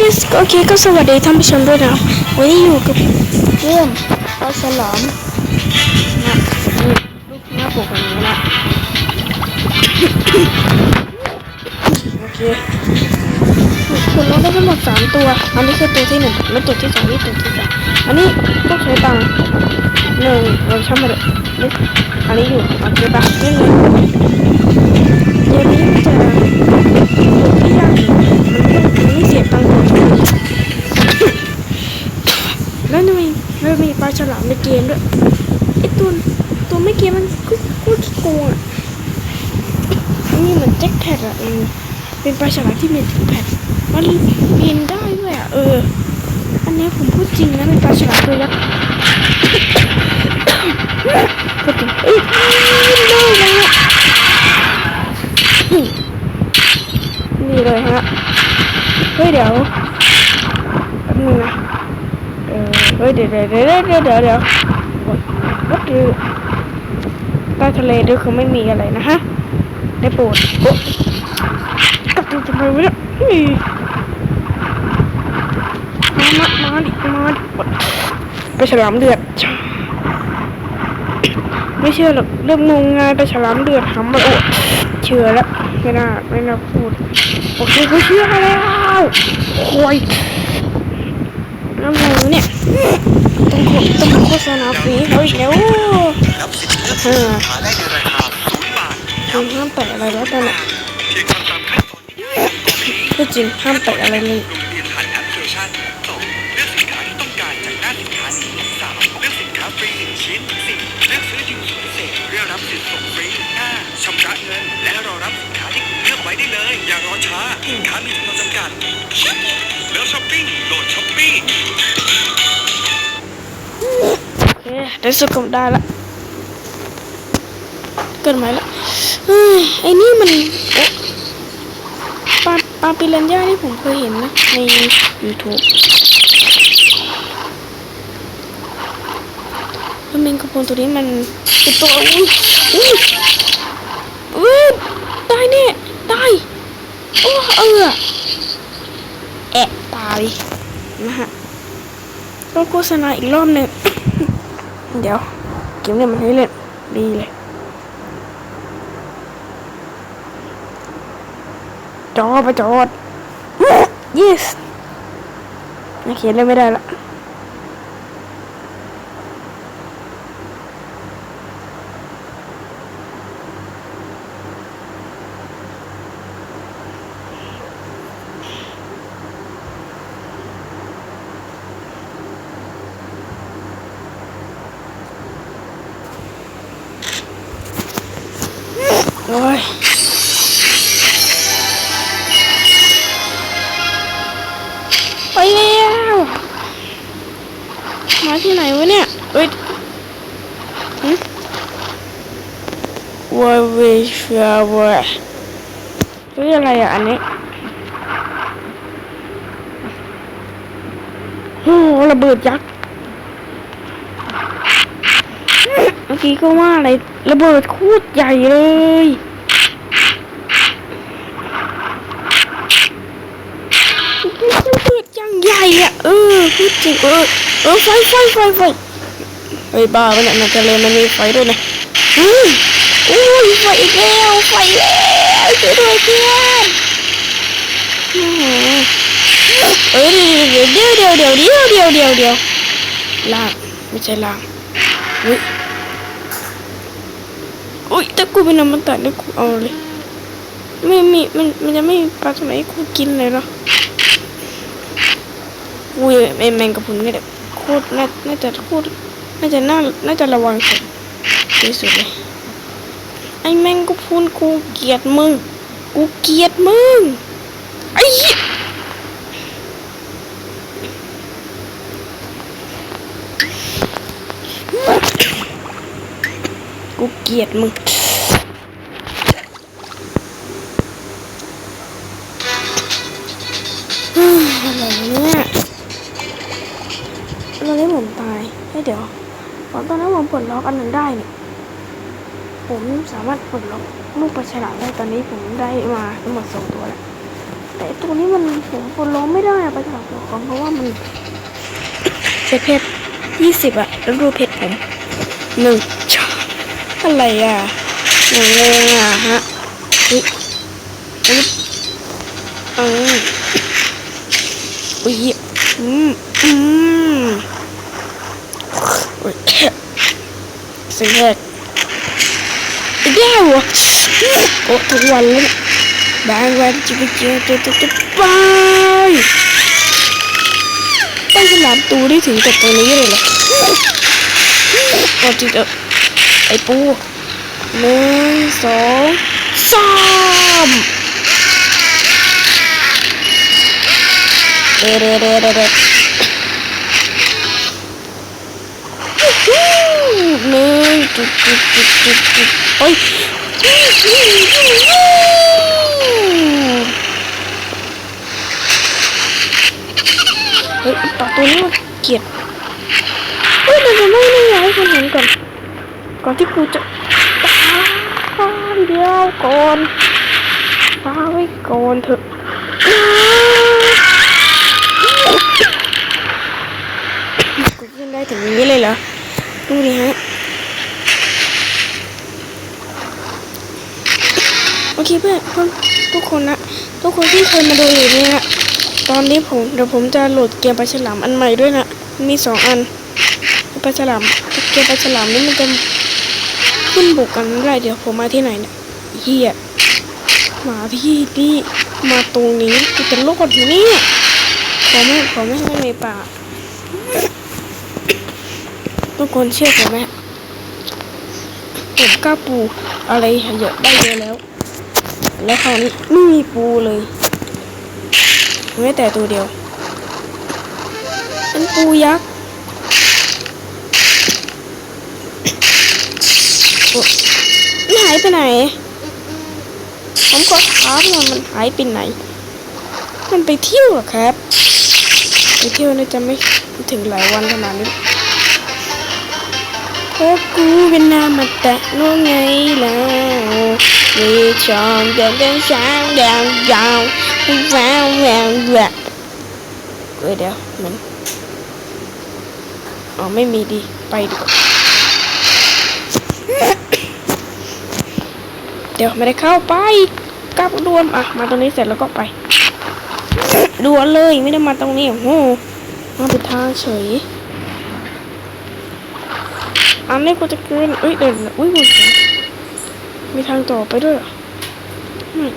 เคโอเคก็สวัสดีท่านผู้ชมด้วยนะวันนี้อยู่กับเรื่องปลาฉลามนะลูกหน้าปกแบบนี้นะโอเคคุณเราได้ทั้งหมดสามตัว อันนี้คือตัวที่หนึ่งและตัวที่สองนี่ตัวที่สามอันนี้ต้องใช้ตังค์หนึ่งเราช่างมาเลยอันนี้อยู่โอเคปะนี่เลยเดี๋ยวนี้จะตัวที่ยาก มันไม่เสียตังค์แล้วทำไมมันมีปลาฉลามในเกมด้วยไอตัวตัวไม่เกมมันก็ก็ขี้โกงอะนนี้เหมือนแจ็คแพดอะเออเป็นปลาฉลามที่มีแจ็คแพดมันบินได้ด้วยอะเออ อันนี้ผมพูดจริงนะเป็นปลาฉลามตัวยักษ์พูดจริงเอ้ยได้แล้วนี่เลยฮะ ฮ้ยเดี๋ยวแป๊บนึงนะเออเฮ้ยเดี๋ยวเดี๋ยวเดี๋ยวเดี๋ยวเดี๋ยวเดี๋ยววัดดูใต้ทะเลด้วยคือไม่มีอะไรนะฮะได้โปรดโอ๊ะกลับทำไมวะเนี่ยเฮ้ยมามามาดิมาดิไปฉลามเดือดไม่เชื่อหรอกเริ่มงงงายไปฉลามเดือดทำมาโอ้เชื่อแล้ว ไม่น่าไม่น่าพูดโอเคกูเชื่อแล้วโอยน้ำมูเนี่ยต้องโฆต้องโฆษณาฟรีเขาอีกแล้วรับสิทธิ์เลือกเอซื้ออหาได้ในราคาศูนย์บาทคุณห้ามแตะอะไรแล้วตอนนี้เพียงทำตามขั้นตอนง่ายๆตอนนี้ก็จริงห้ามแตะอะไรเลยารอช้าสินค้ามีจำนวนจำกัดเลือกช้อปปิ้งโหลดช้อปปี้งโอเคได้สุดก็ได้ละเกินไหมละไอ้นี่มันโอ๊ะปลาปลาปิรันย่าที่ผมเคยเห็นนะ ใน YouTube แล้วแมงกระพรุนตัวนี้มันเป็นตัวอุ้ยอุ้ยอุ้ยตายแน่ตายโอ้ เออแอะตายนะฮะต้องโฆษณาอีกรอบหนึ่งเดี๋ยวเกมเนี่ยมันให้เล่นดีเลยจอดไปจอด yes นักเขียนเล่นไม่ได้ละ โอ้ยไปแล้วมาที่ไหนวะเนี่ยเอ้ยหึวาเวชาวะเฮ้ยอะไรอะอันนี้โอ้โหระเบิดยักษ์เมื่อกี้ก็ว่าอะไร ระเบิดคูดใหญ่เลย ระเบิดยังใหญ่อะ เออพูดจริงเออ เออไฟไฟไฟไฟไอ้บ้ามันน่ะทะเลมันมีไฟด้วยนะอืออุ้ยไฟแล้วไฟแล้วช่วยด้วยเพื่อนเออเดี๋ยวเดี๋ยวเดี๋ยวเดี๋ยวเดี๋ยวเดี๋ยวเดี๋ยวลากไม่ใช่ลากอุ้ย อ้ยถ้ากูเป็นน้ำมันตัดเนี่ยกูเอาเลย ไม่มีมันมันจะไม่มีปลาตัวไหนกูกินเลยหรออุ้ยไอแมงกะพรุนนี่แหละโคตรน่าน่าจะโคตรน่าจะน่าน่าจะระวังสุดที่สุดเลยไอแมงกะพรุนกูเกลียดมึงกูเกลียดมึงไอ้เหี้ย กูเกลียดมึงอะไรเนี่ยตอนนี้ผมตายให้เดี๋ยวตอนตอนนั้นผมปลดล็อกอันนั้นได้เนี่ยผมสามารถปลดล็อกลูกปลาฉลามได้ตอนนี้ผมได้มาทั้งหมดสองตัวแล้วแต่ตัวนี้มันผมคนร้องไม่ได้ไปถามเจ้าของเพราะว่ามันเช็คเพชรยี่สิบอะแล้วดูเพชรผมหนึ่งช้า อะไรอะอย่างแรงอะฮะอุ๊ยอุ๊ยอืมอุ้ยอืมอืมอุ้ยสิ่งแรกอีกแล้วเหรอโอ้ทุกวันเลยบางวันจะไปเจอตัวตัวตัวไปไปฉลามตูได้ถึงกับตัวนี้เลยเหรอพอจิเออ ไอ้ปูหนึ่งสองสามเด้เด้เด้เด้เด้หนึ่งจุดจุดจุดจุดจุดโอ้ยเฮ้ยปลาตัวนี้มันเกลียดเฮ้ยเราจะไม่ได้ย้ายคนเห็นก่อน ก่อนที่กูจะฟ้าเดียวก่อนฟ้าไว้ก่อนเถอะกูขึ้นได้ถึงนี้เลยเหรอดูดิฮะโอเคเพื่อนเพื่อนทุกคนนะทุกคนที่เคยมาดูอยู่นี่นะตอนนี้ผมเดี๋ยวผมจะโหลดเกมปลาฉลามอันใหม่ด้วยนะมีสองอันปลาฉลามเกมปลาฉลามนี่มันจะ ขึ้นบุกกันไม่ได้เดี๋ยวผมมาที่ไหนเนี่ยเฮียมาที่นี่มาตรงนี้กูจะโลดอยู่นี่ขอไม่ขอไม่ให้ในป่าทุกคนเชื่อผมไหมผมกล้าปูอะไรเยอะได้เยอะแล้ว แล้วคราวนี้ไม่มีปูเลยแม้แต่ตัวเดียวเป็นปูยักษ์โอ๊ะ มันหายไปไหน ผมก็ถามว่ามันหายไปไหน มันไปเที่ยวเหรอครับ ไปเที่ยวน่าจะไม่ถึงหลายวันขนาดนี้เพราะกูเป็นนามแตะรู้ไงล่ะมีช่องเดินเดินช้างยาวยาวแววแววแววเดี๋ยวเดี๋ยวมันอ๋อไม่มีดีไปดีกว่า ดี๋ยวไม่ได้เข้าไปกลับรวนอะมาตรงนี้เสร็จแล้วก็ไปด่วนเลยไม่ได้มาตรงนี้โอ้โหมาผิดทางเฉยอันนี้กูจะเกินอุ้ยเดินอุ้ยกูมีทางต่อไปด้วยออืม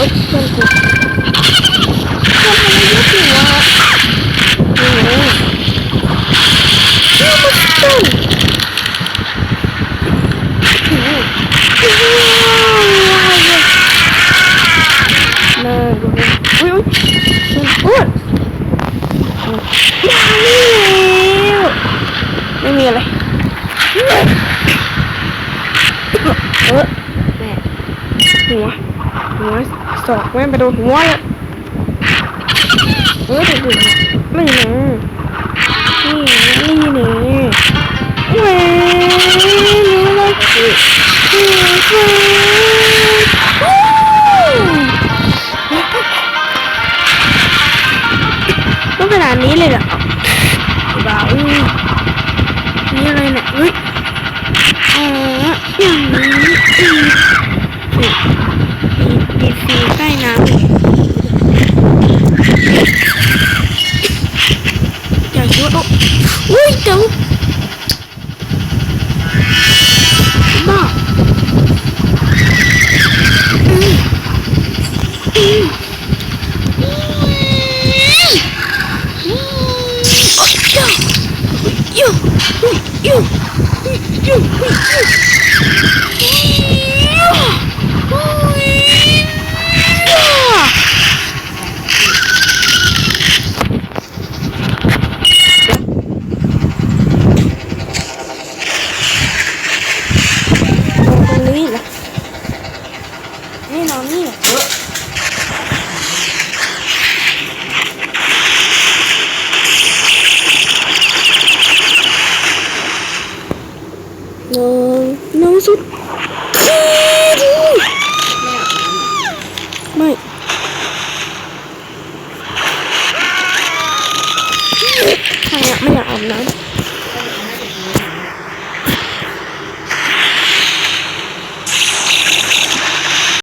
เอ้ยเพื่อนกูทำไมยุบอยู่วะโอ้โหนี่มันเต้นโอ้โหโอ้โหน่าดูอุ้ยอุ้ยมันอ้วนมาแล้วไม่มีอะไรเออแม่หัว หัว ศอกแม่งไปโดนหัวเลยเออเด็กๆนี่นะนี่นี่นี่แหวนนี่เลยต้องขนาดนี้เลยเหรอบ้าเอ้ยนี่อะไรเนี่ยเฮ้ยอ๋ออย่างนี้อีก น้ำอย่าคิดว่าโอ้อุ้ยเดี๋ยว น้องน้องสุดดีไม่ไม่ใครอะไม่อยากอาบน้ำ